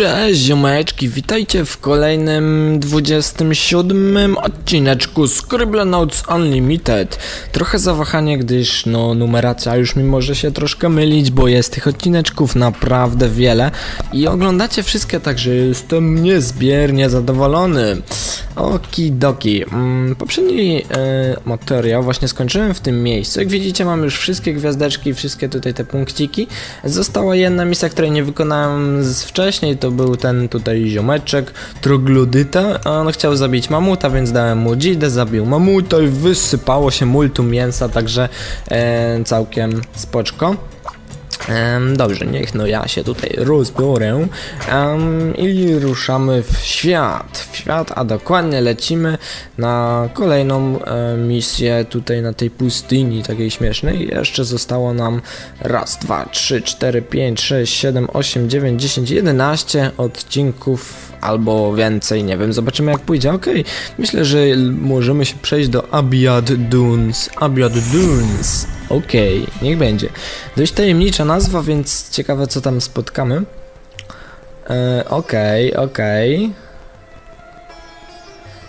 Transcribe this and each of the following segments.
Cześć ziomeczki, witajcie w kolejnym 27 odcineczku Scribble Notes Unlimited. Trochę zawahanie, gdyż no numeracja już mi może się troszkę mylić, bo jest tych odcineczków naprawdę wiele i oglądacie wszystkie, także jestem niezbiernie zadowolony. Okidoki, mm, poprzedni e, materiał właśnie skończyłem w tym miejscu. Jak widzicie mam już wszystkie gwiazdeczki, wszystkie tutaj te punkciki. Została jedna misja, której nie wykonałem wcześniej, to był ten tutaj ziomeczek, troglodyta. On chciał zabić mamuta, więc dałem mu dzidę, zabił mamuta i wysypało się multum mięsa, także e, całkiem spoczko. Em, dobrze, niech no ja się tutaj rozbiorę em, i ruszamy w świat. W świat, a dokładnie lecimy na kolejną e, misję tutaj na tej pustyni takiej śmiesznej. Jeszcze zostało nam raz, dwa, trzy, cztery, pięć, sześć, siedem, osiem, dziewięć, dziesięć, jedenaście odcinków albo więcej, nie wiem, zobaczymy jak pójdzie. Okej, myślę, że możemy się przejść do Abiad Dunes. Abiad Dunes. Okej, niech będzie. Dość tajemnicza nazwa, więc ciekawe co tam spotkamy. E, Okej, okej.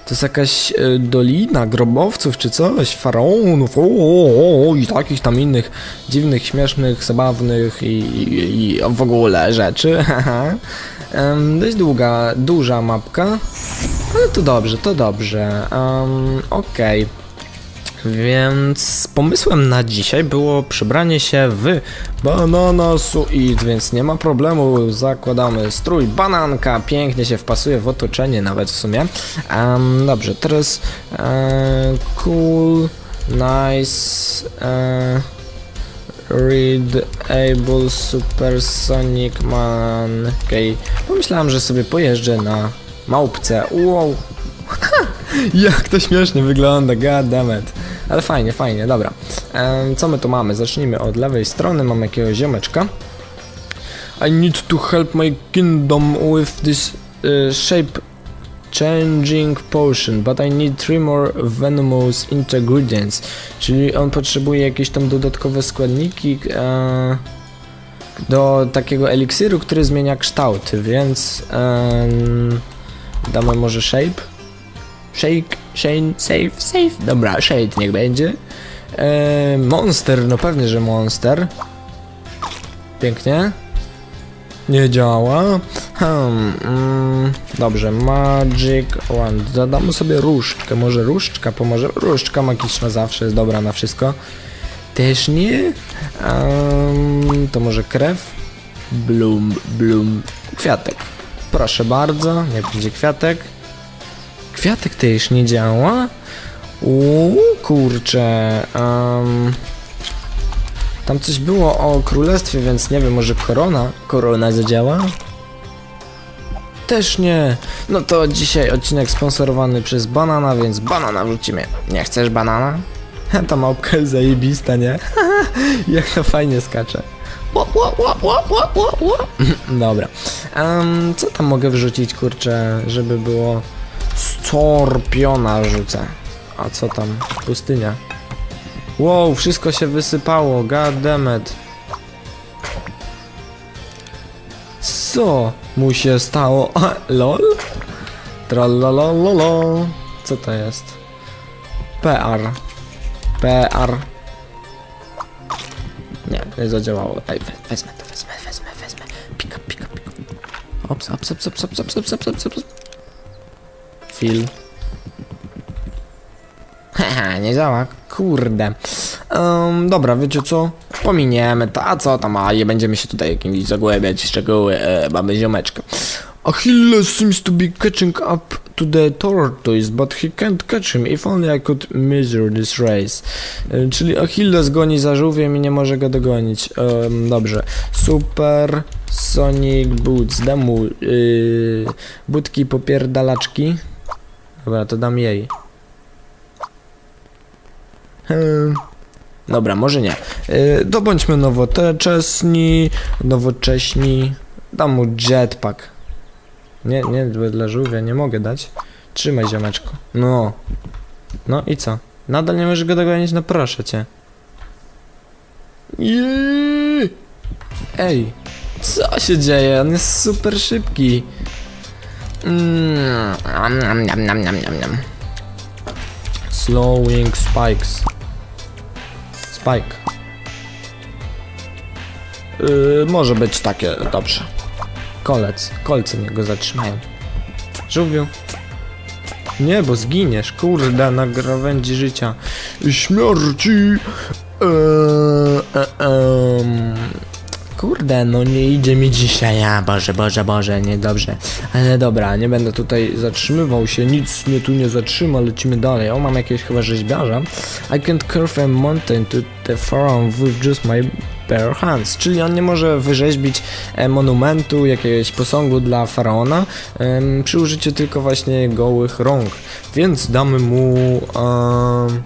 To jest jakaś e, dolina grobowców czy coś, faraonów o, o, o, i takich tam innych dziwnych, śmiesznych, zabawnych i, i, i w ogóle rzeczy. Em, dość długa, duża mapka, ale to dobrze, to dobrze. Um, Okej. Więc pomysłem na dzisiaj było przebranie się w banana suit, więc nie ma problemu, zakładamy strój bananka, pięknie się wpasuje w otoczenie nawet w sumie. Em, dobrze, teraz e, cool, nice, e, read, able, supersonic man, okej. Pomyślałem, że sobie pojeżdżę na małpce, wow. Jak to śmiesznie wygląda, god. Ale fajnie, fajnie, dobra. Em, co my tu mamy? Zacznijmy od lewej strony, mamy jakiegoś ziomeczka. I need to help my kingdom with this uh, shape changing potion, but I need three more venomous ingredients. Czyli on potrzebuje jakieś tam dodatkowe składniki e, do takiego eliksiru, który zmienia kształty, więc em, damy może shape. Shake, Shane, save, save. Dobra, Shade niech będzie. E, monster, no pewnie, że monster. Pięknie. Nie działa. Hmm, mm, dobrze, Magic Wand. Zadamy sobie różdżkę. Może różdżka pomoże? Różdżka magiczna zawsze jest dobra na wszystko. Też nie. Em, to może krew? Blum, blum. Kwiatek. Proszę bardzo, nie będzie kwiatek. Kwiatek też nie działa? Uuu, kurczę. Um, tam coś było o królestwie, więc nie wiem, może korona? Korona zadziała? Też nie. No to dzisiaj odcinek sponsorowany przez Banana, więc banana wrzucimy. Nie chcesz banana? Ta małpka jest zajebista, nie? Jak to fajnie skacze. Dobra. Em, co tam mogę wrzucić, kurczę, żeby było... Scorpiona rzucę. A co tam? Pustynia. Wow, wszystko się wysypało, god damn it. Co mu się stało? Lol? Trololololo. Co to jest? PR. PR. Nie, nie zadziałało. Ej, we- wezmę to, wezmę, wezmę, wezmę. Pika, pika, pika. Ops, ops, ops, ops, ops, ops, ops, ops, ops, ops. Fil. Haha, nie działa. Kurde. Um, dobra, wiecie co? Pominiemy to, a co tam, a nie będziemy się tutaj jakimiś zagłębiać szczegóły, e, mamy ziomeczka. Achilles seems to be catching up to the tortoise, but he can't catch him, if only I could measure this race. E, czyli Achilles goni za żółwiem i nie może go dogonić. Em, dobrze. Super Sonic Boots, dam mu yy, budki popierdalaczki. Dobra, to dam jej. Hmm. Dobra, może nie. Yy, to bądźmy nowocześni. Dam mu jetpack. Nie, nie, dla żółwia nie mogę dać. Trzymaj ziomeczko. No. No i co? Nadal nie możesz go dogonić? No proszę cię. Jeee. Ej, Co się dzieje? On jest super szybki. Mm, nam, nam, nam, nam, nam. Slowing spikes. Spike. Yy, może być takie, dobrze. Kolec, kolce mnie go zatrzymają. Żółwiu. Nie, bo zginiesz, kurde, na krawędzi życia. Śmierci. Eee, e, em. Kurde, no nie idzie mi dzisiaj, a Boże, Boże, Boże, niedobrze. Ale dobra, nie będę tutaj zatrzymywał się, nic mnie tu nie zatrzyma, lecimy dalej. O, mam jakiegoś chyba rzeźbiarza. I can't curve a mountain to the farm with just my bare hands. Czyli on nie może wyrzeźbić e, monumentu, jakiegoś posągu dla faraona em, przy użyciu tylko właśnie gołych rąk. Więc damy mu um,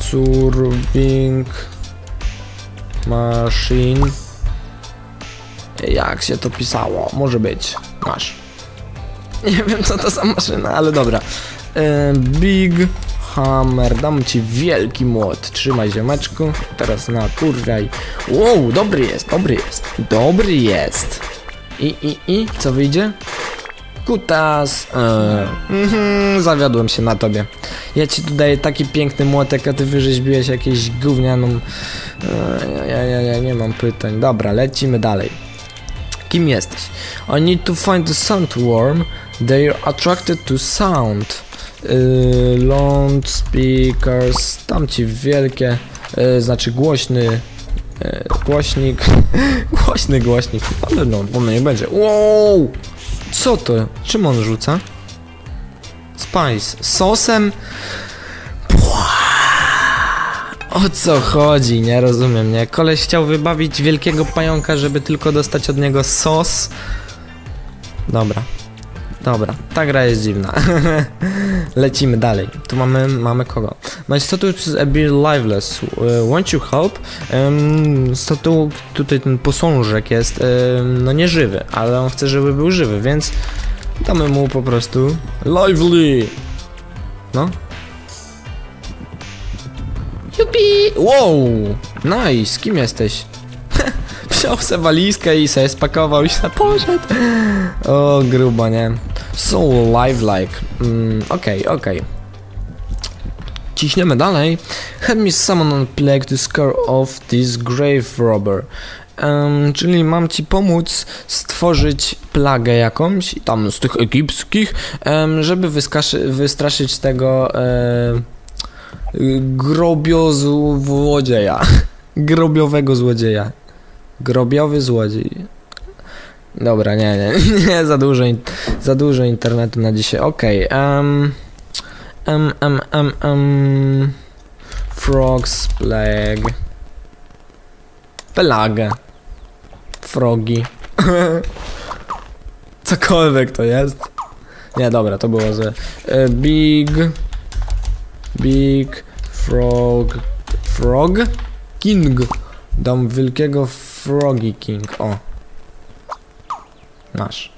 Curving Machine jak się to pisało? Może być. Masz. Nie wiem co to za maszyna, ale dobra. E, Big Hammer. Dam ci wielki młot. Trzymaj ziomeczku. Teraz na kurwiaj. Wow, dobry jest, dobry jest. Dobry jest. I, i, i, co wyjdzie? Kutas. E, mhm, zawiodłem się na tobie. Ja ci tu daję taki piękny młotek, a ty wyrzeźbiłeś jakieś gównianą... E, ja, ja, ja nie mam pytań. Dobra, lecimy dalej. Kim jesteś? I need to find the sandworm. They are attracted to sound. Yy, loud speakers. Tam ci wielkie, yy, znaczy głośny yy, głośnik. głośny głośnik. Ale no, on nie będzie. Wow! Co to? Czym on rzuca? Spice. Sosem? O co chodzi? Nie rozumiem, nie? Koleś chciał wybawić wielkiego pająka, żeby tylko dostać od niego sos. Dobra. Dobra, ta gra jest dziwna. Lecimy dalej. Tu mamy, mamy kogo? My statue is a bit liveless. Uh, won't you help? Um, statu, tutaj ten posążek jest, um, no nieżywy, ale on chce, żeby był żywy, więc damy mu po prostu lively. No, Jupi! Wow! Nice! Kim jesteś? Wziął se walizkę i se spakował i się poszedł. O, grubo, nie? So live-like. Mm, okej, okay, okej. Okay. Ciśniemy dalej. Help me summon on plague to scare off this grave robber. Um, czyli mam ci pomóc stworzyć plagę jakąś, tam z tych egipskich, um, żeby wystraszyć tego... Um, grobiozu złodzieja. Grobiowego złodzieja. Grobiowy złodziej. Dobra, nie, nie, nie, za dużo, za dużo internetu na dzisiaj. Okej, okay, um, um, um, um, um, Frogs Plague. Pelagę. Frogi. Cokolwiek to jest. Nie, dobra, to było ze. Uh, big. Big Frog... Frog? King. Dam wielkiego Frogi King. O. Masz.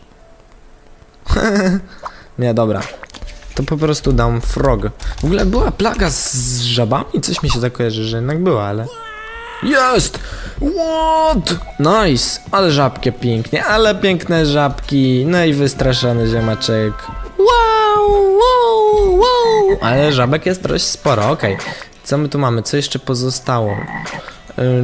Nie, dobra. To po prostu dam frog. W ogóle była plaga z żabami? Coś mi się tak kojarzy, że jednak była, ale... Jest! What? Nice! Ale żabkie pięknie, ale piękne żabki. No i wystraszony ziemaczek. Wow, wow, wow. Ale żabek jest dość sporo, okej. Okay. Co my tu mamy? Co jeszcze pozostało?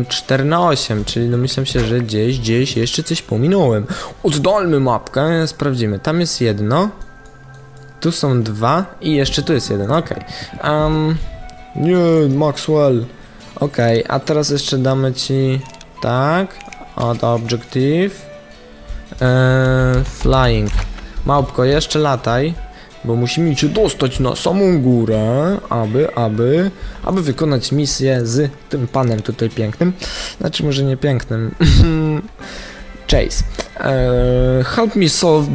4 na 8, czyli domyślam się, że gdzieś, gdzieś jeszcze coś pominąłem. Oddalmy mapkę, sprawdzimy. Tam jest jedno. Tu są dwa i jeszcze tu jest jeden, okej. Okay. Um, nie, Maxwell. Okej, okay, a teraz jeszcze damy ci... Tak. Add objective. Eee, flying. Małpko, jeszcze lataj, bo musimy cię dostać na samą górę, aby, aby, aby wykonać misję z tym panem tutaj pięknym. Znaczy może nie pięknym. Chase. Uh, help me solve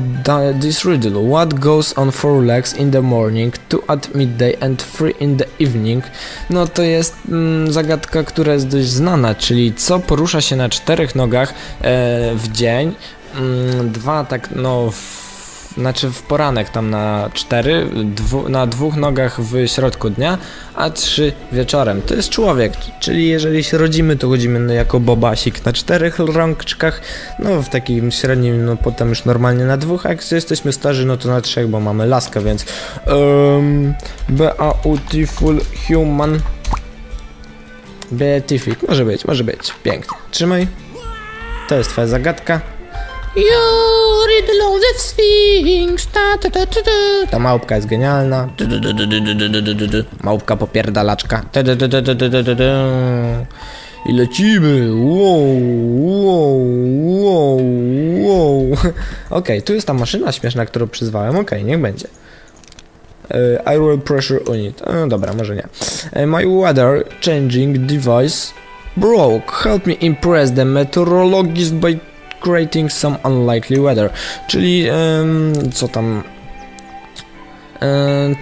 this riddle. What goes on four legs in the morning, two at midday and three in the evening? No to jest mm, zagadka, która jest dość znana, czyli co porusza się na czterech nogach e, w dzień, mm, dwa tak no w znaczy w poranek tam na cztery, dwu, na dwóch nogach w środku dnia, a trzy wieczorem. To jest człowiek, czyli jeżeli się rodzimy, to chodzimy no, jako bobasik na czterech rączkach, no w takim średnim, no potem już normalnie na dwóch, a jak jesteśmy starzy, no to na trzech, bo mamy laskę, więc um, Beautiful Human Beatific, może być, może być, pięknie. Trzymaj. To jest twoja zagadka. You below the sphinx. Ta, ta, ta, ta, ta. ta małpka jest genialna. Małpka popierdalaczka. I lecimy. Wow, wow, wow, wow. Okej, okay, tu jest ta maszyna śmieszna, którą przyzwałem. Okej, okay, niech będzie. E, I will pressure on it. No, dobra, może nie. E, my weather changing device broke. Help me impress the meteorologist by creating some unlikely weather. Czyli em, co tam?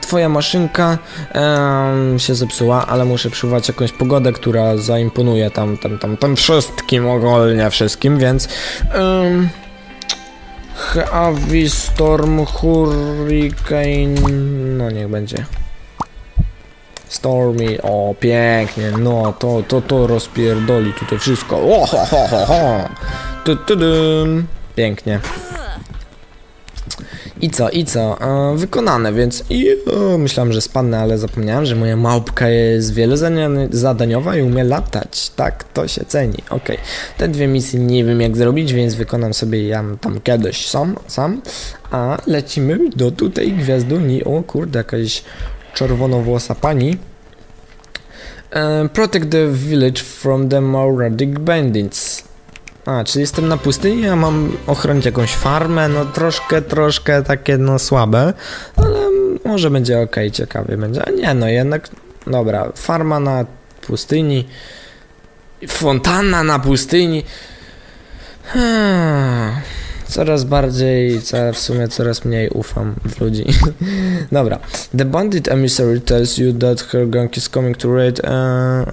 Twoja maszynka em, się zepsuła, ale muszę przywołać jakąś pogodę, która zaimponuje tam, tam, tam, tam wszystkim, ogólnie wszystkim, więc em, Heavy Storm Hurricane, no niech będzie. Stormy, o pięknie, no to, to, to rozpierdoli tutaj wszystko. O, ho, ho, ho, ho. Tu, tu. Pięknie. I co, i co? E, wykonane, więc i o, myślałem, że spadnę, ale zapomniałem, że moja małpka jest wielozadaniowa i umie latać. Tak, to się ceni. Ok, te dwie misje nie wiem jak zrobić, więc wykonam sobie ja tam kiedyś sam, sam. A lecimy do tutaj gwiazduni. O kurde, jakaś czerwonowłosa pani. E, protect the village from the Moradic bandits. A, czyli jestem na pustyni, a mam ochronić jakąś farmę, no troszkę, troszkę takie no słabe, ale może będzie ok, ciekawie będzie. A nie, no jednak, dobra, farma na pustyni, fontana na pustyni. Hmm. Coraz bardziej, w sumie coraz mniej ufam w ludzi. Dobra. The bandit emissary tells you that her gang is coming to raid. Uh,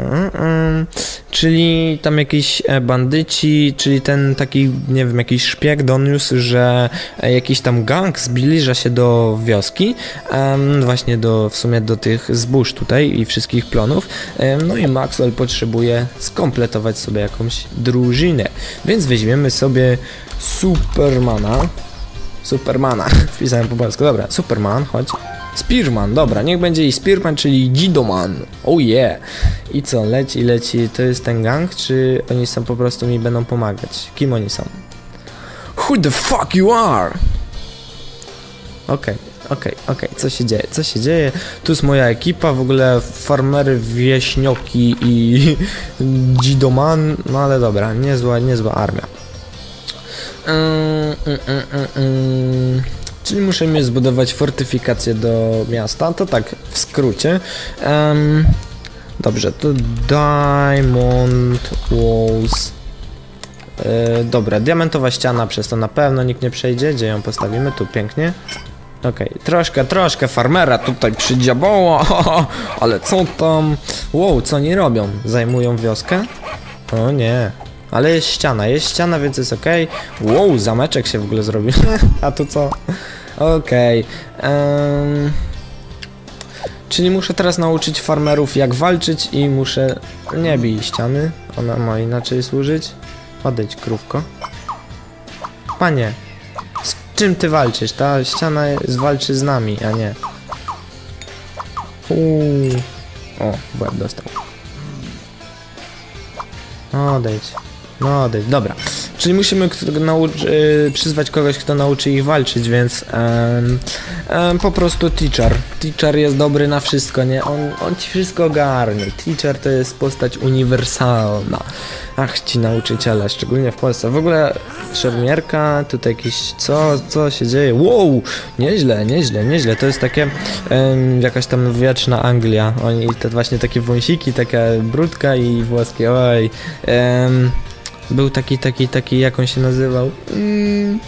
uh, uh. Czyli tam jakiś e, bandyci, czyli ten taki, nie wiem, jakiś szpieg doniósł, że e, jakiś tam gang zbliża się do wioski, em, właśnie do, w sumie do tych zbóż tutaj i wszystkich plonów. Em, no i Maxwell potrzebuje skompletować sobie jakąś drużynę, więc weźmiemy sobie Supermana. Supermana, wpisałem po polsku, dobra, Superman, chodź. Spearman, dobra, niech będzie i Spearman, czyli Gidoman. Oh yeah. I co, leci, leci, to jest ten gang, czy oni są po prostu mi będą pomagać? Kim oni są? Who the fuck you are? Okej, okej, okej, co się dzieje, co się dzieje? Tu jest moja ekipa, w ogóle farmery, wieśnioki i Gidoman, no ale dobra, niezła, niezła armia. Czyli musimy zbudować fortyfikację do miasta. To tak w skrócie. Em, dobrze, to Diamond Walls. E, dobra, diamentowa ściana, przez to na pewno nikt nie przejdzie. Gdzie ją postawimy? Tu pięknie. Okej, troszkę, troszkę farmera tutaj przydziabało, ale co tam? Wow, co oni robią? Zajmują wioskę? O nie, ale jest ściana, jest ściana, więc jest ok. Wow, zameczek się w ogóle zrobił. A tu co? Okej. em, Czyli muszę teraz nauczyć farmerów jak walczyć i muszę... Nie bij ściany, ona ma inaczej służyć. Odejdź krówko. Panie, z czym ty walczysz? Ta ściana walczy z nami, a nie. Uuu. O, w dostał. Odejdź. No odejdź, dobra. Czyli musimy y, przyzwać kogoś, kto nauczy ich walczyć, więc em, em, po prostu teacher. Teacher jest dobry na wszystko, nie? On, on ci wszystko ogarnie. Teacher to jest postać uniwersalna. Ach, ci nauczyciele, szczególnie w Polsce. W ogóle szermierka, tutaj jakieś, co, co się dzieje? Wow, nieźle, nieźle, nieźle. To jest takie, em, jakaś tam wieczna Anglia. Oni, te właśnie takie wąsiki, taka brudka i włoskie, oj. Em, był taki, taki, taki, jak on się nazywał? Mm,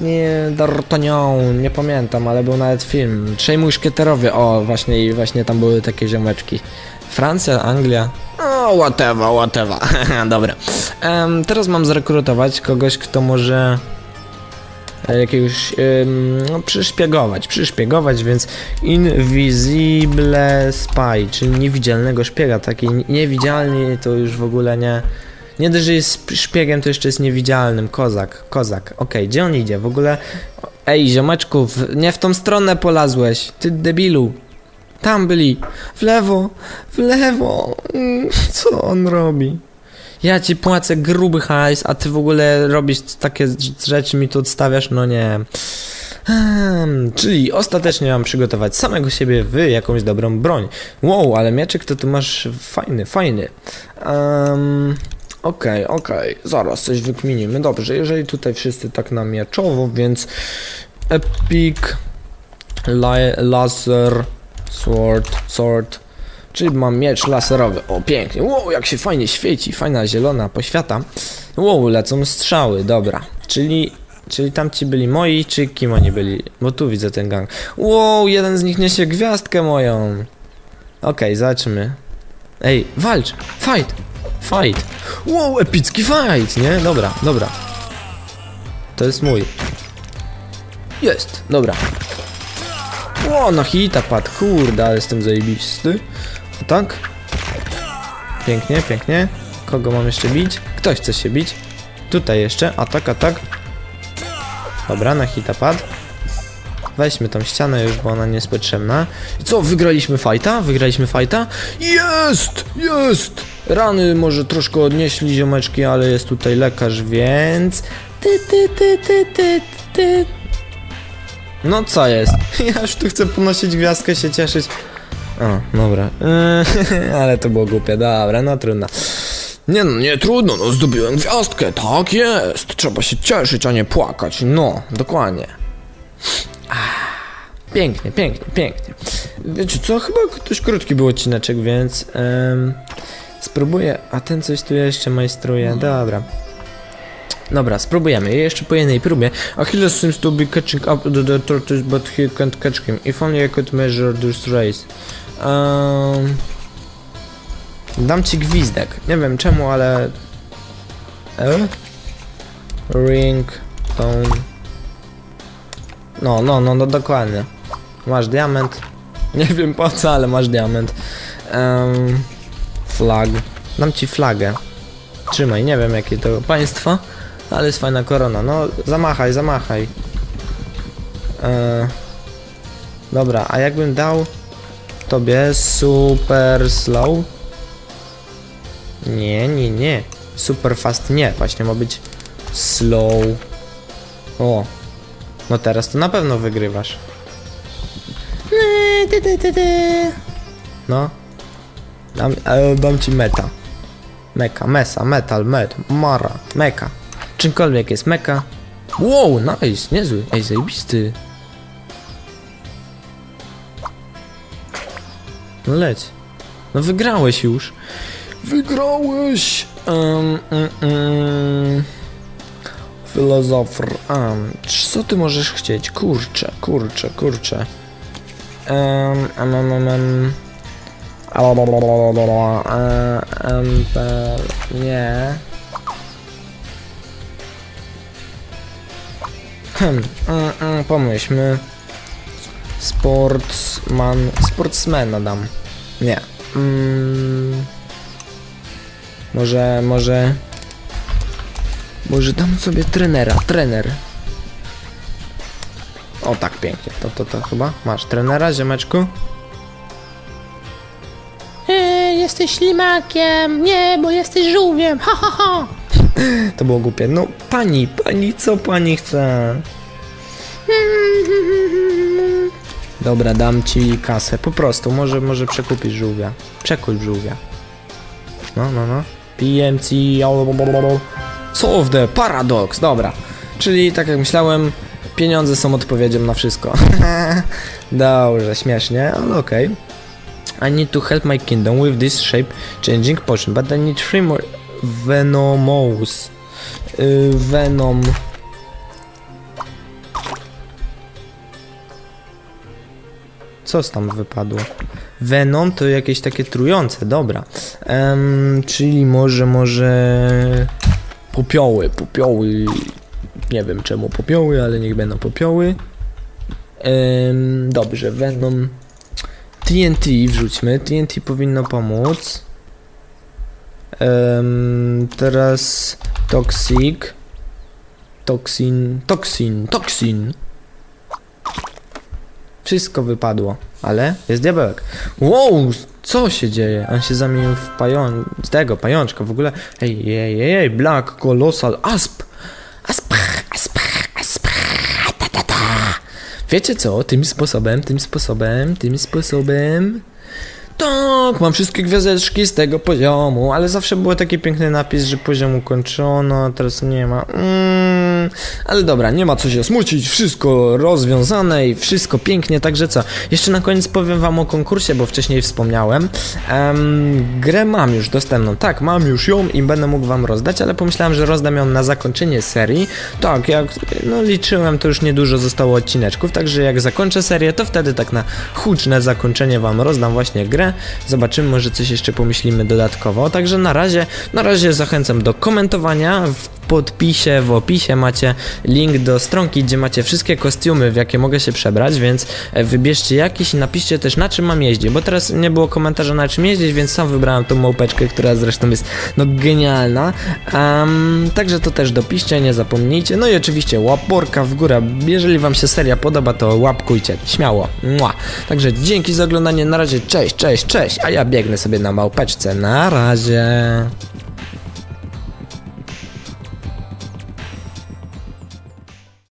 nie, D'Artagnan, nie pamiętam, ale był nawet film. Trzej muszkieterowie, o, właśnie, i właśnie tam były takie ziomeczki. Francja, Anglia. O, whatever, whatever. Dobra. Em, teraz mam zrekrutować kogoś, kto może e, jakiegoś, ym, no, przyszpiegować, przyszpiegować, więc invisible spy, czyli niewidzialnego szpiega, taki niewidzialny to już w ogóle nie, nie dość, że jest szpiegiem, to jeszcze jest niewidzialnym, kozak, kozak, okej, gdzie on idzie, w ogóle, ej, ziomeczku, nie w tą stronę polazłeś, ty debilu, tam byli, w lewo, w lewo, Mm, co on robi? Ja ci płacę gruby hajs, a ty w ogóle robisz takie rzeczy, mi tu odstawiasz, no nie. Hmm, czyli ostatecznie mam przygotować samego siebie w jakąś dobrą broń. Wow, ale mieczek to tu masz fajny, fajny. Um, Okej, okej, zaraz coś wykminimy. Dobrze, jeżeli tutaj wszyscy tak na więc Epic Laser Sword, Sword Czyli mam miecz laserowy. O, pięknie. Wow, jak się fajnie świeci. Fajna zielona poświata. Wow, lecą strzały. Dobra. Czyli, czyli tamci byli moi, czy kim oni byli? Bo tu widzę ten gang. Wow, jeden z nich niesie gwiazdkę moją. Okej, zobaczymy. Ej, walcz! Fight! Fight! Wow, epicki fight, nie? Dobra, dobra. To jest mój. Jest, dobra. Ło, na hita padł, kurde, ale jestem zajebisty. O tak? Pięknie, pięknie. Kogo mam jeszcze bić? Ktoś chce się bić. Tutaj jeszcze, atak, atak. Dobra, na hita padł. Weźmy tą ścianę już, bo ona nie jest potrzebna. I co, wygraliśmy fajta? Wygraliśmy fajta? Jest! Jest! Rany może troszkę odnieśli ziomeczki, ale jest tutaj lekarz, więc... Ty, ty, ty, ty, ty, ty. No co jest? Ja już tu chcę ponosić gwiazdkę, się cieszyć. O, dobra. Ale to było głupie, dobra, no trudno. Nie no, nie trudno, no zdobyłem gwiazdkę, tak jest. Trzeba się cieszyć, a nie płakać, no, dokładnie. Ah, Pięknie, pięknie, pięknie. Wiecie co, chyba dość krótki był odcineczek, więc em, spróbuję, a ten coś tu jeszcze majstruje, dobra. Dobra, spróbujemy. Jeszcze po jednej próbie. Achilles seems to be catching up to the tortoise, but he can't catch him. If only I could measure this race. Um, dam ci gwizdek. Nie wiem czemu, ale... E? Ring, tone... No, no, no, no, dokładnie. Masz diament. Nie wiem po co, ale masz diament. Um, flag. Dam ci flagę. Trzymaj, nie wiem jakie to państwo. Ale jest fajna korona. No, zamachaj, zamachaj. Eee, dobra, a jakbym dał tobie super slow? Nie, nie, nie. Super fast nie. Właśnie ma być slow. O. No teraz to na pewno wygrywasz. No. Dam, e, dam ci meta. Meka, mesa, metal, met, mara, meka. Czymkolwiek jest meka. Wow, nice, niezły. Ej, zajebisty. No leć. No wygrałeś już. Wygrałeś! Um, um, um. Filozofer. Um, co ty możesz chcieć? Kurczę, kurczę, kurczę. Um, um, um, um, um. Um, nie. Hmm, mm, pomyślmy. Sportsman. Sportsmana dam. Nie. Mm, może, może. Może dam sobie trenera. Trener. O tak, pięknie. To, to, to chyba. Masz trenera, ziomeczku? Jesteś ślimakiem! Nie, bo jesteś żółwiem! Ha, ha, ha! To było głupie. No, pani, pani, co pani chce? Dobra, dam ci kasę. Po prostu, może, może przekupić żółwia. Przekuć żółwia. No, no, no. PMC. Solve the paradox. Dobra. Czyli, tak jak myślałem, pieniądze są odpowiedzią na wszystko. Dobrze, śmiesznie, ale okej. I need to help my kingdom with this shape changing potion, but I need three more Venomous. Y, Venom. Co tam wypadło? Venom to jakieś takie trujące, dobra. Em, czyli może, może... Popioły, popioły. Nie wiem czemu popioły, ale niech będą popioły. Ym, dobrze, Venom. TNT wrzućmy. TNT powinno pomóc. Ym, teraz Toxic. Toxin, Toxin, Toxin. Wszystko wypadło, ale jest diabełek. Wow, co się dzieje? On się zamienił w pają... z tego, pajączka w ogóle. Ej, ej, ej, Black Colossal asp, asp, ta, ta, ta. Wiecie co? Tym sposobem, tym sposobem, tym sposobem... Tak, mam wszystkie gwiazdeczki z tego poziomu, ale zawsze był taki piękny napis, że poziom ukończono, teraz nie ma. Mm, ale dobra, nie ma co się smucić, wszystko rozwiązane i wszystko pięknie, także co? Jeszcze na koniec powiem wam o konkursie, bo wcześniej wspomniałem. Em, grę mam już dostępną, tak, mam już ją i będę mógł wam rozdać, ale pomyślałem, że rozdam ją na zakończenie serii. Tak, jak no, liczyłem, to już niedużo zostało odcineczków, także jak zakończę serię, to wtedy tak na huczne zakończenie wam rozdam właśnie grę. Zobaczymy, może coś jeszcze pomyślimy dodatkowo. Także na razie, na razie zachęcam do komentowania. W podpisie, w opisie macie link do stronki, gdzie macie wszystkie kostiumy, w jakie mogę się przebrać, więc e, wybierzcie jakiś i napiszcie też na czym mam jeździć, bo teraz nie było komentarza na czym jeździć, więc sam wybrałem tą małpeczkę, która zresztą jest no genialna. Um, także to też dopiszcie, nie zapomnijcie. No i oczywiście łaporka w górę. Jeżeli wam się seria podoba, to łapkujcie, śmiało. Mua. Także dzięki za oglądanie, na razie, cześć, cześć, cześć, a ja biegnę sobie na małpeczce, na razie.